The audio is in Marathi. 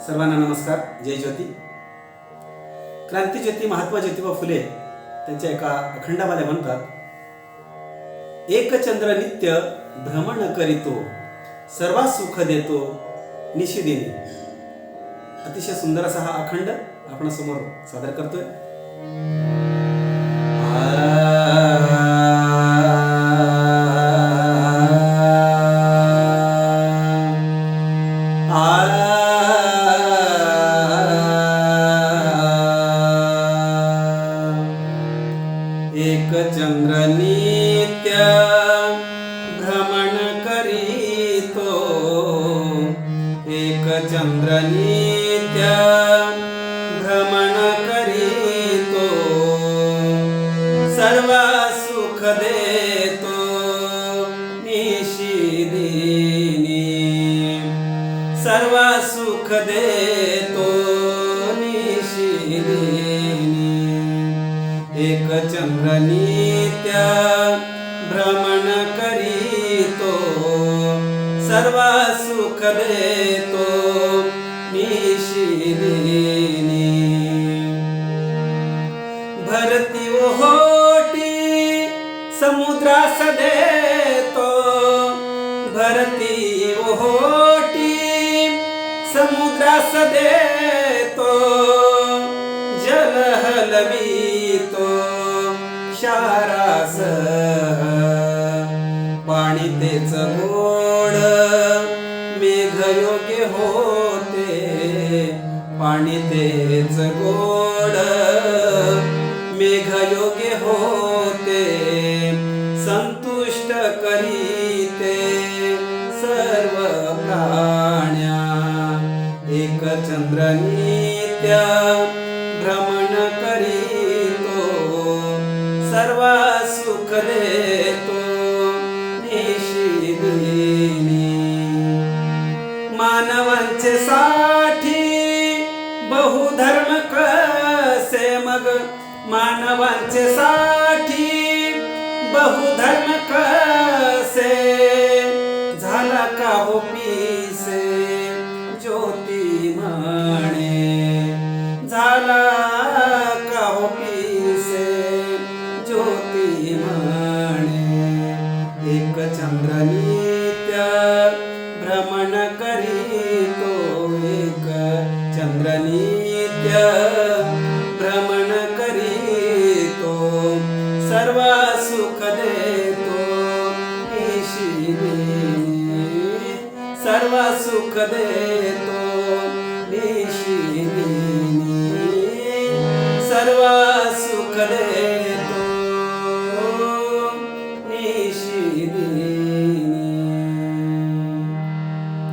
सर्वांना नमस्कार. जय ज्योती. क्रांतीज्योती महात्मा ज्योतिबा फुले त्यांच्या एका अखंडामध्ये म्हणतात एक चंद्र नित्य भ्रमण करीतो सर्वा सुख देतो निशिदिनी अतिशय सुंदर असा हा अखंड आपणासमोर सादर करतोय. एक चंद्र नित्य भ्रमण करीतो. एक चंद्र नित्य भ्रमण करीतो. सर्व सुख देतो निशिदिनी. सर्व सुख देतो निशिदिनी. चंद्र नित्य भ्रमण करीतो सर्व सुख देतो निशिदिनी भरती ओहोटी समुद्रास देतो भरती ओहोटी समुद्रास देतो. जल हलवितो शारास पाणी तेच गोड मेघ योग्य होते. पाणी तेच गोड मेघ योग्य होते. संतुष्ट करीते सर्व प्राण्या. एक चंद्रनी त्या भ्रमण करीतो सर्व सुख देतो मानवांचे साठी बहुधर्म कसे मग? मानवांचे साठी बहुधर्म कसे? झाला का हो पीसे? ज्योती म्हणे. झाला म्हणे एक चंद्रनी त्या भ्रमण करीतो एक चंद्रनी त्या भ्रमण करीतो. सर्व सुख देतो ईशिनी सर्व सुख देतो